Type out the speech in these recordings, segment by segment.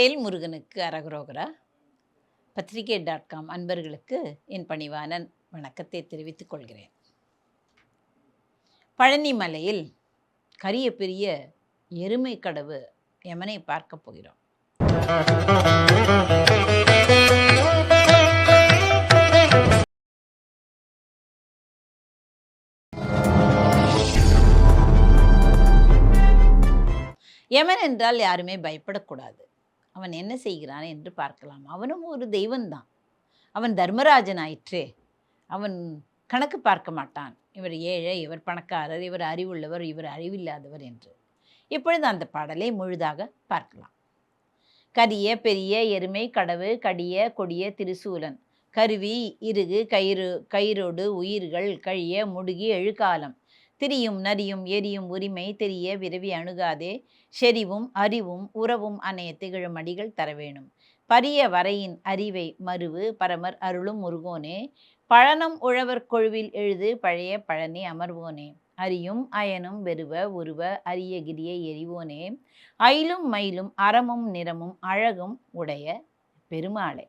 வேல்முருகனுக்கு அரகுரோகரா. பத்திரிகை dot com அன்பர்களுக்கு என் பணிவான வணக்கத்தை தெரிவித்துக் கொள்கிறேன். பழனி மலையில் கரிய பெரிய எருமை கடவு யமனை பார்க்க போகிறோம். யமன் என்றால் யாருமே பயப்படக்கூடாது. அவன் என்ன செய்கிறான் என்று பார்க்கலாம். அவனும் ஒரு தெய்வந்தான். அவன் தர்மராஜன் ஆயிற்றே அவன் கணக்கு பார்க்க மாட்டான். இவர் ஏழை இவர் பணக்காரர் இவர் அறிவுள்ளவர் இவர் அறிவில்லாதவர் என்று. இப்பொழுது அந்த பாடலை முழுதாக பார்க்கலாம். கரிய பெரிய எருமை கடவு கடிய கொடிய திருசூலன். கருவி இறுகு கயிறு கயிறோடு உயிர்கள் கழிய முடுகி எழுகாலம் திரியும் நரியும் எரியும் உரிமை தெரிய விரவி அணுகாதே. செறிவும் அறிவும் உறவும் அணைய திகழும் அடிகள் தர வேணும். பரிய வரையின் அறிவை மருவு பரமர் அருளும் முருகோனே. பழனம் உழவர் கொழுவில் எழுது பழைய பழனி அமர்வோனே. அரியும் அயனும் வெறுவ உருவ அரிய கிரியை எரிவோனே. அயிலும் மயிலும் அறமும் நிறமும் அழகும் உடைய பெருமாளே.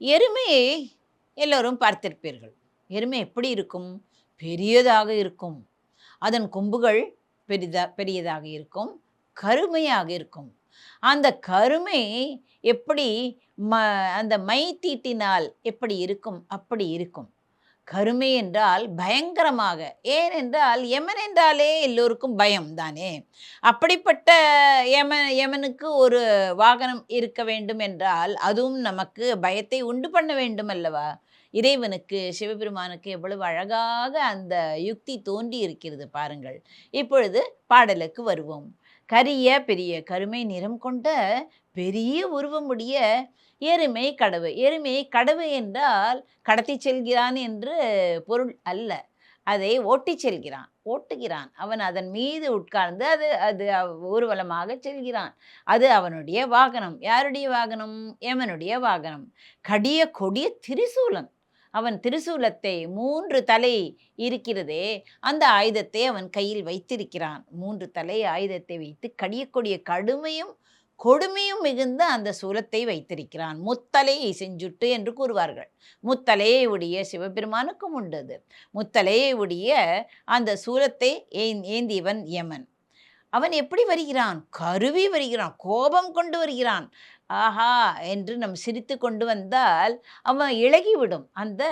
எருமையை எல்லோரும் பார்த்திருப்பீர்கள். எருமை எப்படி இருக்கும்? பெரியதாக இருக்கும். அதன் கொம்புகள் பெரிதா பெரியதாக இருக்கும். கருமையாக இருக்கும். அந்த கருமை எப்படி ம அந்த மை தீட்டினால் எப்படி இருக்கும்? அப்படி இருக்கும். கருமை என்றால் பயங்கரமாக ஏனென்றால் யமன் என்றாலே எல்லோருக்கும் பயம் தானே? அப்படிப்பட்ட யம யமனுக்கு ஒரு வாகனம் இருக்க வேண்டும் என்றால் அதுவும் நமக்கு பயத்தை உண்டு பண்ண வேண்டும் அல்லவா? இறைவனுக்கு சிவபெருமானுக்கு எவ்வளவு அழகாக அந்த யுக்தி தோன்றி இருக்கிறது பாருங்கள். இப்பொழுது பாடலுக்கு வருவோம். கரிய பெரிய கருமை நிறம் கொண்ட பெரிய உருவமுடைய எருமை கடவு. எருமை கடவு என்றால் கடத்தி செல்கிறான் என்று பொருள் அல்ல. அதை ஓட்டி செல்கிறான் ஓட்டுகிறான். அவன் அதன் மீது உட்கார்ந்து அது அது ஊர்வலமாக செல்கிறான். அது அவனுடைய வாகனம். யாருடைய வாகனம்? எமனுடைய வாகனம். கடிய கொடிய திரிசூலன். அவன் திரிசூலத்தை மூன்று தலை இருக்கிறதே அந்த ஆயுதத்தை அவன் கையில் வைத்திருக்கிறான். மூன்று தலை ஆயுதத்தை வைத்து கடியக்கூடிய கடுமையும் கொடுமையும் மிகுந்த அந்த சூலத்தை வைத்திருக்கிறான். முத்தலையை செஞ்சுட்டு என்று கூறுவார்கள். முத்தலையை உடைய சிவபெருமானுக்கும் உண்டது. முத்தலையை உடைய அந்த சூலத்தை ஏந்தியவன் யமன். அவன் எப்படி வருகிறான்? கருவி வருகிறான். கோபம் கொண்டு வருகிறான். ஆஹா என்று நம் சிரித்து கொண்டு வந்தால் அவன் இழகிவிடும். அந்த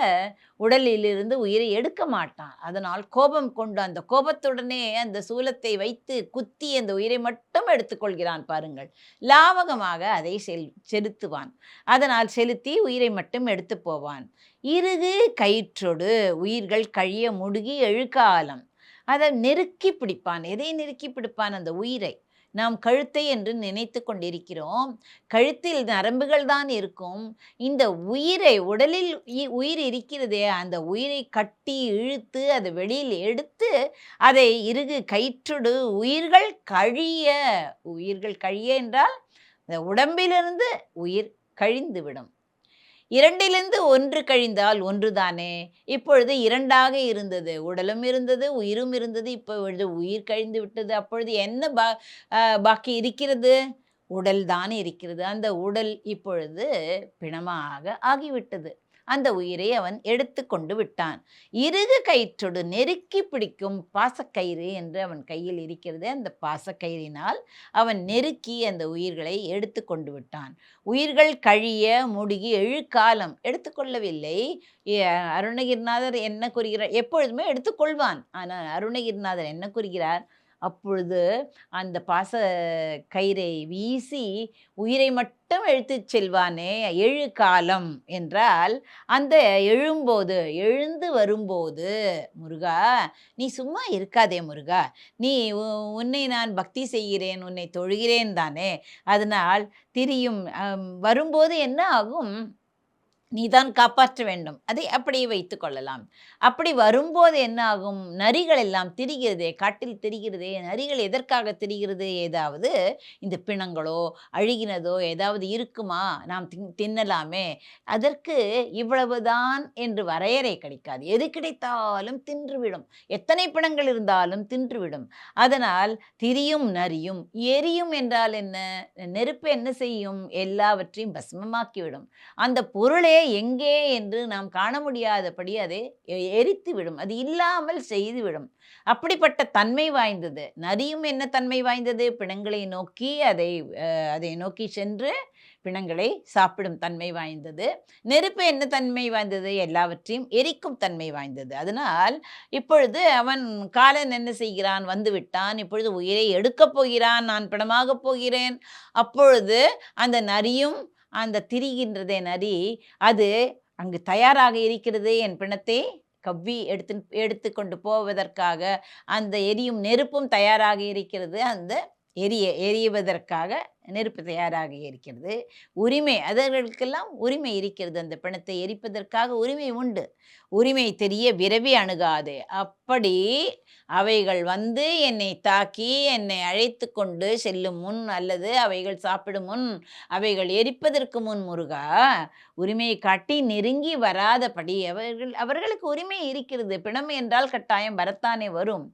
உடலிலிருந்து உயிரை எடுக்க மாட்டான். அதனால் கோபம் கொண்டு அந்த கோபத்துடனே அந்த சூலத்தை வைத்து குத்தி அந்த உயிரை மட்டும் எடுத்துக்கொள்கிறான் பாருங்கள். லாவகமாக அதை செல் செலுத்துவான். அதனால் செலுத்தி உயிரை மட்டும் எடுத்து போவான். இறுகு கயிற்றொடு உயிர்கள் கழிய முடுகி எழுக்காலம். அதை நெருக்கி பிடிப்பான். எதை நெருக்கி பிடிப்பான்? அந்த உயிரை. நாம் கழுத்தை என்று நினைத்து கொண்டிருக்கிறோம். கழுத்தில் நரம்புகள் தான் இருக்கும். இந்த உயிரை உடலில் உயிர் இருக்கிறதே அந்த உயிரை கட்டி இழுத்து அதை வெளியில் எடுத்து அதை இறுகு கயிற்றுடு உயிர்கள் கழிய உயிர்கள் கழிய என்றால் இந்த உடம்பிலிருந்து உயிர் கழிந்துவிடும். இரண்டிலிருந்து ஒன்று கழிந்தால் ஒன்றுதானே? இப்பொழுது இரண்டாக இருந்தது. உடலும் இருந்தது உயிரும் இருந்தது. இப்பொழுது உயிர் கழிந்து விட்டது. அப்பொழுது என்ன பா பாக்கி இருக்கிறது? உடல் தான் இருக்கிறது. அந்த உடல் இப்பொழுது பிணமாக ஆகிவிட்டது. அந்த உயிரை அவன் எடுத்து கொண்டு விட்டான். இறுகு கயிற்றோடு நெருக்கி பிடிக்கும் பாசக்கயிறு என்று அவன் கையில் இருக்கிறது அந்த பாசக்கயிறினால் அவன் நெருக்கி அந்த உயிர்களை எடுத்து கொண்டு விட்டான். உயிர்கள் கழிய முடுகி எழுக்காலம் எடுத்துக்கொள்ளவில்லை அருணகிரிநாதர் என்ன கூறுகிறார்? எப்பொழுதுமே எடுத்துக்கொள்வான் ஆனால் அருணகிரிநாதர் என்ன கூறுகிறார்? அப்பொழுது அந்த பாச கயிறை வீசி உயிரை மட்டும் எழுத்துச் செல்வானே எழு காலம் என்றால் அந்த எழும்போது எழுந்து வரும்போது முருகா நீ சும்மா இருக்காதே முருகா. நீ உன்னை நான் பக்தி செய்கிறேன் உன்னை தொழுகிறேன் தானே. அதனால் திரியும் வரும்போது என்ன ஆகும்? நீதான் காப்பாற்ற வேண்டும். அதை அப்படியே வைத்து கொள்ளலாம். அப்படி வரும்போது என்ன ஆகும் நரிகள் எல்லாம் திரிகிறதே காட்டில் திரிகிறதே நரிகள் எதற்காக திரிகிறது? ஏதாவது இந்த பிணங்களோ அழுகினதோ ஏதாவது இருக்குமா? நாம் தின்னலாமே. அதற்கு இவ்வளவுதான் என்று வரையறை கிடைக்காது. எது கிடைத்தாலும் தின்றுவிடும். எத்தனை பிணங்கள் இருந்தாலும் தின்றுவிடும். அதனால் திரியும் நரியும் எரியும் என்றால் என்ன? நெருப்பு என்ன செய்யும்? எல்லாவற்றையும் பஸ்மமாக்கிவிடும். அந்த பொருளே எங்கே என்று நாம் காண முடியாதபடி அதை எரித்து விடும். அது இல்லாமல் செய்துவிடும் அப்படிப்பட்ட தன்மை வாய்ந்தது. நரியும் என்ன தன்மை வாய்ந்தது? பிணங்களை நோக்கி அதை அதை நோக்கி சென்று பிணங்களை சாப்பிடும் தன்மை வாய்ந்தது. நெருப்பு என்ன தன்மை வாய்ந்தது? எல்லாவற்றையும் எரிக்கும் தன்மை வாய்ந்தது. அதனால் இப்பொழுது அவன் காலன் என்ன செய்கிறான்? வந்து விட்டான். இப்பொழுது உயிரை எடுக்கப் போகிறான். நான் பிணமாகப் போகிறேன். அப்பொழுது அந்த நரியும் அந்த திரிகின்றதே நரி. அது அங்கு தயாராக இருக்கிறது என் பிணத்தை. கவ்வி எடுத்து எடுத்து கொண்டு போவதற்காக அந்த எரியும் நெருப்பும் தயாராக இருக்கிறது. அந்த எரிய எரிவதற்காக நெருப்பு தயாராக இருக்கிறது. உரிமை அவர்களுக்கெல்லாம் உரிமை இருக்கிறது. அந்த பிணத்தை எரிப்பதற்காக உரிமை உண்டு. உரிமை தெரிய விரவி அணுகாது. அப்படி அவைகள் வந்து என்னை தாக்கி என்னை அழைத்து கொண்டு செல்லும் முன் அல்லது அவைகள் சாப்பிடும் முன் அவைகள் எரிப்பதற்கு முன் முருகா உரிமையை காட்டி நெருங்கி வராதபடி அவர்கள் அவர்களுக்கு உரிமை இருக்கிறது. பிணம் என்றால் கட்டாயம் வரத்தானே வரும்.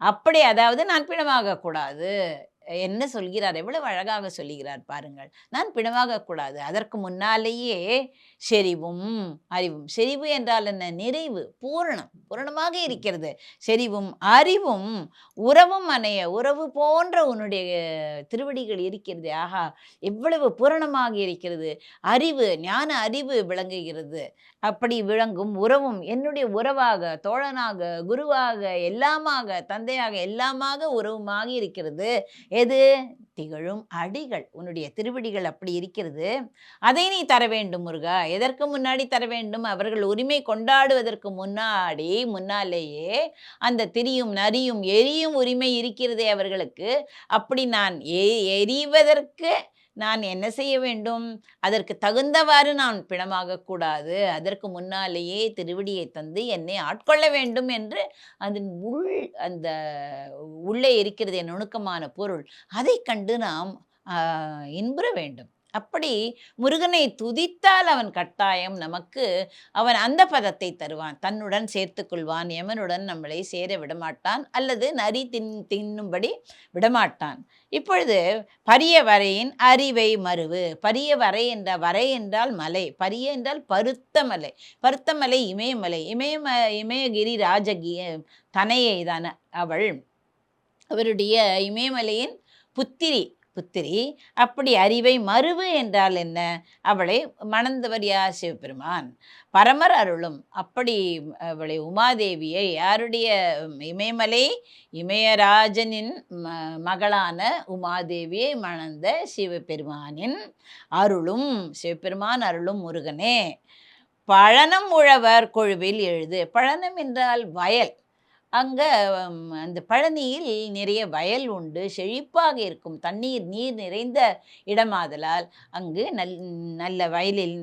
அப்படி அதாவது நான் பிணமாகக்கூடாது என்ன சொல்கிறார்? எவ்வளவு அழகாக சொல்லுகிறார் பாருங்கள். நான் பிணமாக கூடாது அதற்கு முன்னாலேயே செறிவும் அறிவும். செறிவு என்றால் என்ன? நிறைவு பூரணம் பூரணமாக இருக்கிறது. செறிவும் அறிவும் உறவும் அணைய உறவு போன்ற உன்னுடைய திருவடிகள் இருக்கிறது. ஆஹா எவ்வளவு பூரணமாக இருக்கிறது. அறிவு ஞான அறிவு விளங்குகிறது. அப்படி விளங்கும் உறவும் என்னுடைய உறவாக தோழனாக குருவாக எல்லாமாக தந்தையாக எல்லாமாக உறவுமாக இருக்கிறது. எது? திகழும் அடிகள். உன்னுடைய திருவடிகள் அப்படி இருக்கிறது. அதை நீ தர வேண்டும் முருகா. எதற்கு முன்னாடி தர வேண்டும்? அவர்கள் உரிமை கொண்டாடுவதற்கு முன்னாடி முன்னாலேயே அந்த திரியும் நரியும் எரியும் உரிமை இருக்கிறதே அவர்களுக்கு. அப்படி நான் எரிவதற்கு நான் என்ன செய்ய வேண்டும்? அதற்கு தகுந்தவாறு நான் பிணமாகக்கூடாது அதற்கு முன்னாலேயே திருவடியை தந்து என்னை ஆட்கொள்ள வேண்டும் என்று அதன் உள் அந்த உள்ளே இருக்கிறது என் நுணுக்கமான பொருள். அதை கண்டு நாம் இன்புற வேண்டும். அப்படி முருகனை துதித்தால் அவன் கட்டாயம் நமக்கு அவன் அந்த பதத்தை தருவான். தன்னுடன் சேர்த்து கொள்வான் யமனுடன் நம்மளை சேர விடமாட்டான். அல்லது நரி தின் தின்னும்படி விடமாட்டான். இப்பொழுது பரிய வரையின் அறிவை மருவு பரிய வரை என்ற வரை என்றால் மலை. பரிய என்றால் பருத்த மலை. பருத்த மலை இமயமலை. இமயம இமயகிரி ராஜகி தனையை தான அவள். அவருடைய இமயமலையின் புத்திரி புத்திரி அப்படி அறிவை மருவு என்றால் என்ன? அவளை மணந்தவர் யார் சிவபெருமான். பரமர் அருளும் அப்படி அவளை உமாதேவியை யாருடைய இமயமலை இமயராஜனின் ம- மகளான உமாதேவியை மணந்த சிவபெருமானின் அருளும் சிவபெருமான் அருளும் முருகனே. பழனம் உழவர் கொழுவில் எழுது. பழனம் என்றால் வயல். அங்கே அந்த பழனியில் நிறைய வயல் உண்டு. செழிப்பாக இருக்கும். தண்ணீர் நீர் நிறைந்த இடமாதலால் அங்கு நல் நல்ல வயலில்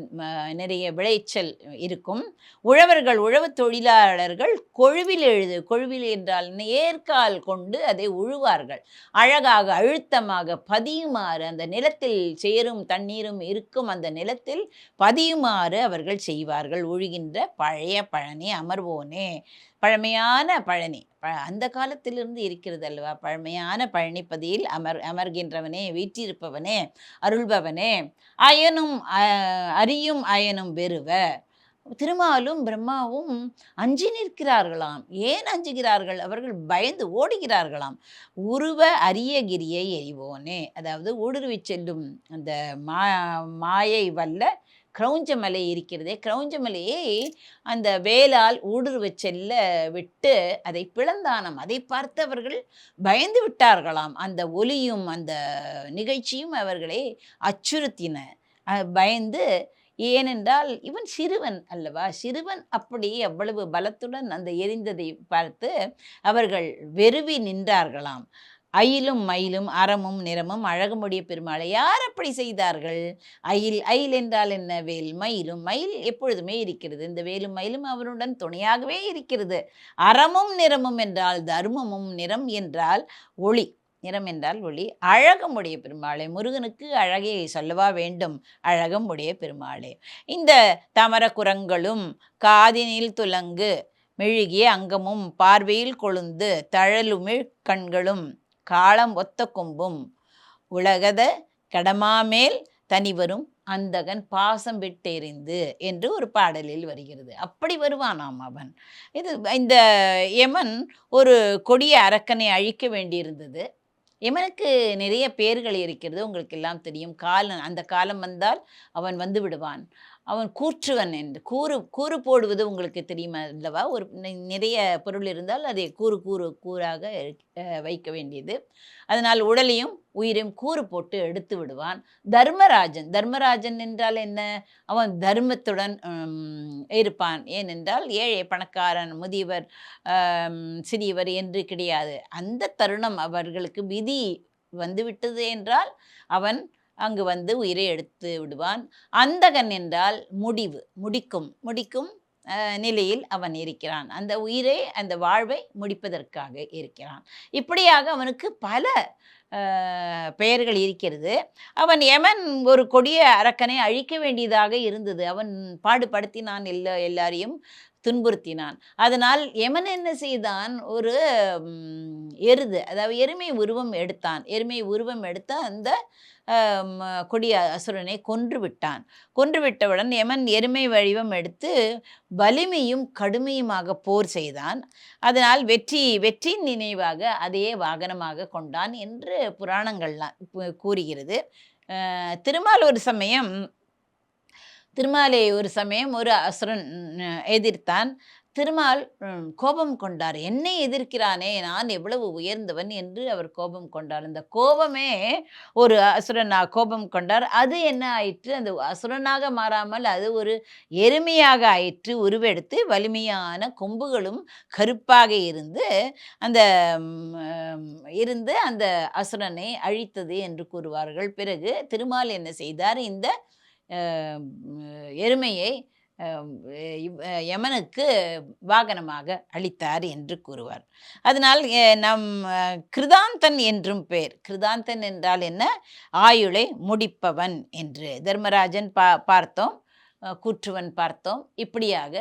நிறைய விளைச்சல் இருக்கும். உழவர்கள் உழவு தொழிலாளர்கள் கொழுவில் எழுது கொழுவில் என்றால் நேர்கால் கொண்டு அதை உழுவார்கள். அழகாக அழுத்தமாக பதியுமாறு அந்த நிலத்தில் சேரும் தண்ணீரும் இருக்கும் அந்த நிலத்தில் பதியுமாறு அவர்கள் செய்வார்கள். உழுகின்ற பழைய பழனி அமர்வோனே. பழமையான பழனி. ப அந்த காலத்திலிருந்து இருக்கிறது அல்லவா? பழமையான பழனிப்பதியில் அமர் அமர்கின்றவனே வீற்றிருப்பவனே அருள்பவனே அயனும் அறியும் அயனும் வெறுவ. திருமாலும் பிரம்மாவும் அஞ்சி நிற்கிறார்களாம். ஏன் அஞ்சுகிறார்கள்? அவர்கள் பயந்து ஓடுகிறார்களாம். உருவ அரியகிரியை எறிவோனே. அதாவது ஊடுருவி செல்லும் அந்த மா மாயை வல்ல கிரௌஞ்சமலை இருக்கிறதே. கிரௌஞ்சமலையை அந்த வேலால் ஊடுருவச் செல்ல விட்டு அதை பிளந்தானாம். அதை பார்த்தவர்கள் பயந்து விட்டார்களாம். அந்த ஒலியும் அந்த நிகழ்ச்சியும் அவர்களை அச்சுறுத்தின. பயந்து ஏனென்றால் இவன் சிறுவன் அல்லவா? சிறுவன் அப்படி அவ்வளவு பலத்துடன் அந்த எரிந்ததை பார்த்து அவர்கள் வெறுவி நின்றார்களாம். அயிலும் மயிலும் அறமும் நிறமும் அழகுமுடைய பெருமாளை யார் அப்படி செய்தார்கள்? அயில் அயில் என்றால் என்ன? வேல் மயிலும் மயில் எப்பொழுதுமே இருக்கிறது. இந்த வேலும் மயிலும் அவனுடன் துணையாகவே இருக்கிறது. அறமும் நிறமும் என்றால் தர்மமும் நிறம் என்றால் ஒளி. நிறம் என்றால் ஒளி. அழகமுடைய பெருமாளே முருகனுக்கு அழகே சொல்லவா வேண்டும்? அழகமுடைய பெருமாளே. இந்த தமர குரங்களும் காதினில் துலங்கு மெழுகிய அங்கமும் பார்வையில் கொழுந்து தழலுமிழ் கண்களும் காலம் ஒத்த கொம்பும் உலகத கடமாமேல் தனிவரும் அந்தகன் பாசம் விட்டெறிந்து என்று ஒரு பாடலில் வருகிறது. அப்படி வருவானாம் அவன். இது இந்த யமன் ஒரு கொடிய அரக்கனை அழிக்க வேண்டியிருந்தது. யமனுக்கு நிறைய பேர்கள் இருக்கிறது. உங்களுக்கு எல்லாம் தெரியும். காலம் அந்த காலம் வந்தால் அவன் வந்து விடுவான். அவன் கூற்றுவன் என்று. கூறு கூறு போடுவது உங்களுக்கு தெரியுமா அல்லவா? ஒரு நிறைய பொருள் இருந்தால் அதை கூறு கூறு கூறாக வைக்க வேண்டியது. அதனால் உடலையும் உயிரையும் கூறு போட்டு எடுத்து விடுவான். தர்மராஜன். தர்மராஜன் என்றால் என்ன? அவன் தர்மத்துடன் இருப்பான். ஏனென்றால் ஏழை பணக்காரன் முதியவர் சிறியவர் என்று கிடையாது. அந்த தருணம் அவர்களுக்கு விதி வந்துவிட்டது என்றால் அவன் அங்கு வந்து உயிரை எடுத்து விடுவான். அந்தகன் என்றால் முடிவு முடிக்கும் முடிக்கும் நிலையில் அவன் இருக்கிறான். அந்த உயிரை அந்த வாழ்வை முடிப்பதற்காக இருக்கிறான். இப்படியாக அவனுக்கு பல பெயர்கள் இருக்கிறது. அவன் எமன் ஒரு கொடிய அரக்கனை அழிக்க வேண்டியதாக இருந்தது. அவன் பாடுபடுத்தினான் எல்லா எல்லாரையும் துன்புறுத்தினான். அதனால் எமன் என்ன செய்தான்? ஒரு எருது அதாவது எருமை உருவம் எடுத்தான். எருமை உருவம் எடுத்து அந்த கொடிய அசுரனை கொன்று விட்டான். கொன்று விட்டவுடன் எமன் எருமை வடிவம் எடுத்து வலிமையும் கடுமையுமாக போர் செய்தான். அதனால் வெற்றி வெற்றி நினைவாக அதையே வாகனமாக கொண்டான் என்று புராணங்கள்லாம் கூறுகிறது. திருமால் ஒரு சமயம் திருமாலை ஒரு சமயம் ஒரு அசுரன் எதிர்த்தான். திருமால் கோபம் கொண்டார். என்னை எதிர்க்கிறானே நான் எவ்வளவு உயர்ந்தவன் என்று அவர் கோபம் கொண்டார். அந்த கோபமே ஒரு அசுரனா கோபம் கொண்டார். அது என்ன ஆயிற்று? அந்த அசுரனாக மாறாமல் அது ஒரு எருமையாக ஆயிற்று. உருவெடுத்து வலிமையான கொம்புகளும் கருப்பாக இருந்து அந்த இருந்து அந்த அசுரனை அழித்தது என்று கூறுவார்கள். பிறகு திருமால் என்ன செய்தார்? இந்த எருமையை யமனுக்கு வாகனமாக அளித்தார் என்று கூறுவார். அதனால் நம் கிருதாந்தன் என்றும் பேர். கிருதாந்தன் என்றால் என்ன? ஆயுளை முடிப்பவன் என்று. தர்மராஜன் பா பார்த்தோம் கூற்றுவன் பார்த்தோம். இப்படியாக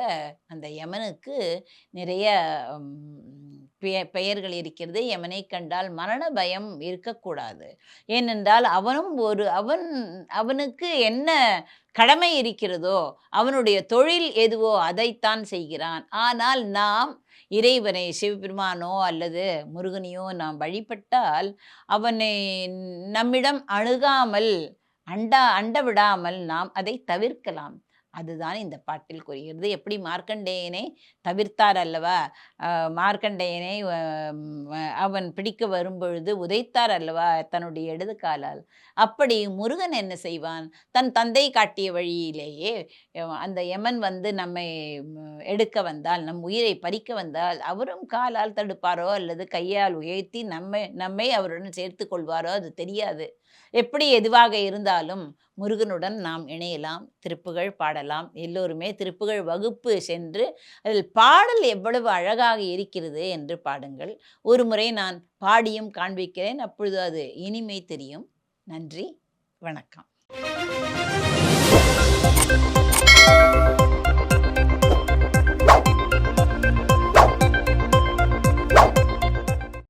அந்த யமனுக்கு நிறைய பெயர்கள் இருக்கிறது. யமனை கண்டால் மரண பயம் இருக்கக்கூடாது. ஏனென்றால் அவனும் ஒரு அவன் அவனுக்கு என்ன கடமை இருக்கிறதோ அவனுடைய தொழில் எதுவோ அதைத்தான் செய்கிறான். ஆனால் நாம் இறைவனை சிவபெருமானோ அல்லது முருகனையோ நாம் வழிபட்டால் அவனை நம்மிடம் அணுகாமல் அண்டா அண்ட விடாமல் நாம் அதை தவிர்க்கலாம். அதுதான் இந்த பாட்டில் கூறுகிறது. எப்படி மார்க்கண்டேயனை தவிர்த்தார் அல்லவா? மார்க்கண்டேயனை அவன் பிடிக்க வரும்பொழுது உதைத்தார் அல்லவா? தன்னுடைய இடது காலால். அப்படி முருகன் என்ன செய்வான்? தன் தந்தை காட்டிய வழியிலேயே அந்த யமன் வந்து நம்மை எடுக்க வந்தால் நம் உயிரை பறிக்க வந்தால் அவரும் காலால் தடுப்பாரோ அல்லது கையால் உயர்த்தி நம்மை நம்மை அவருடன் சேர்த்து கொள்வாரோ? அது தெரியாது. எப்படி எதுவாக இருந்தாலும் முருகனுடன் நாம் இணையலாம் திருப்புகழ் பாடலாம். எல்லோருமே திருப்புகழ் வகுப்பு சென்று அதில் பாடல் எவ்வளவு அழகாக இருக்கிறது என்று பாடுங்கள். ஒரு முறை நான் பாடியும் காண்பிக்கிறேன். அப்பொழுது அது இனிமை தெரியும். நன்றி. வணக்கம்.